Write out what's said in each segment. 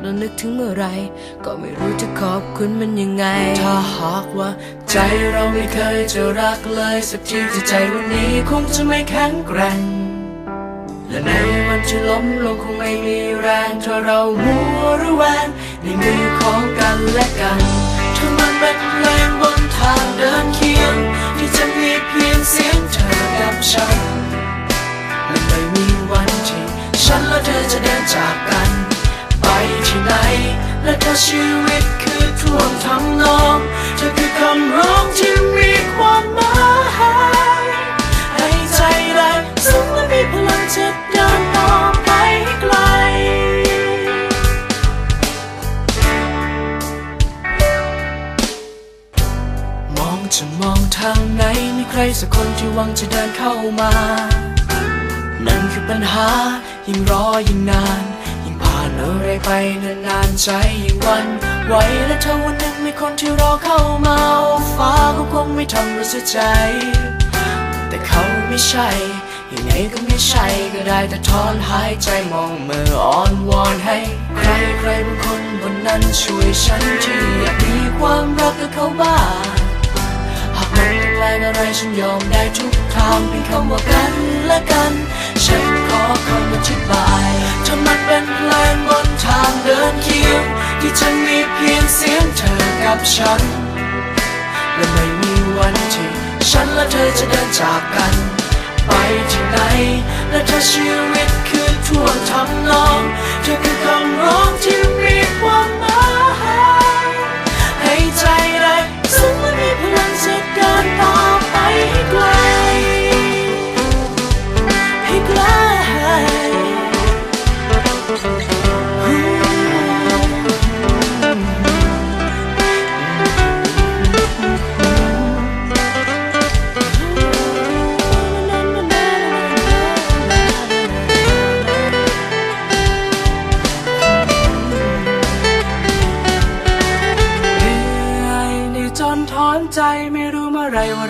เรานึกถึงเมื่อไร ก็ไม่รู้จะขอบคุณมันยังไง ถ้าหากว่า ใจเราไม่เคยจะรักเลย สักทีที่ใจวันนี้คงจะไม่แข็งแกร่ง และในวันที่ล้มลงคงไม่มีแรงถ้าเรามัวระแวงในมือของกันและกันถ้ามันเป็นเพลงบนทางเดินเคียง ชีวิตคือท่วงทำนองเธอคือคำร้องที่มีความหมายให้ใจแรงซึ้งและมีพลังจะเดินต่อไปไกลมองจะมองทางไหนมีใครสักคนที่หวังจะเดินเข้ามา นั่นคือปัญหายิ่งรอยิ่งนาน อะไรไปนานๆใจยิ่งวันไหวและถ้าวันหนึ่งมีคนที่รอเข้ามาฟ้าก็คงไม่ทำเราเสียใจ แต่เขาไม่ใช่ยังไงก็ไม่ใช่ก็ได้แต่ถอนหายใจมองมืออ่อนวอนให้ ใครใครบางคนบนนั้นช่วยฉันที่อยากมีความรักกับเขาบ้างหากมันต้องแรงอะไรฉันยอมได้ทุกทางเพียงคำว่ากันและกันฉัน คำอธิบายถ้ามันเป็นเพลงบนทางเดินเคียง ที่จะมีเพียงเสียงเธอกับฉัน และไม่มีวันที่ฉันและเธอจะเดินจากกัน ไปที่ไหน และถ้าชีวิตคือท่วงทำนอง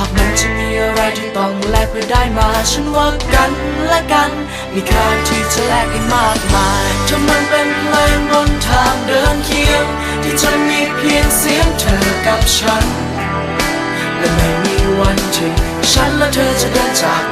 หากมันจะมีอะไรที่ต้องแลกเพื่อได้มา ฉันว่ากันและกัน มีค่าที่จะแลกให้มากมายถ้ามันเป็นเพลงบนทางเดินเคียง ที่จะมีเพียงเสียงเธอกับฉัน และไม่มีวันที่ฉันและเธอจะเดินจาก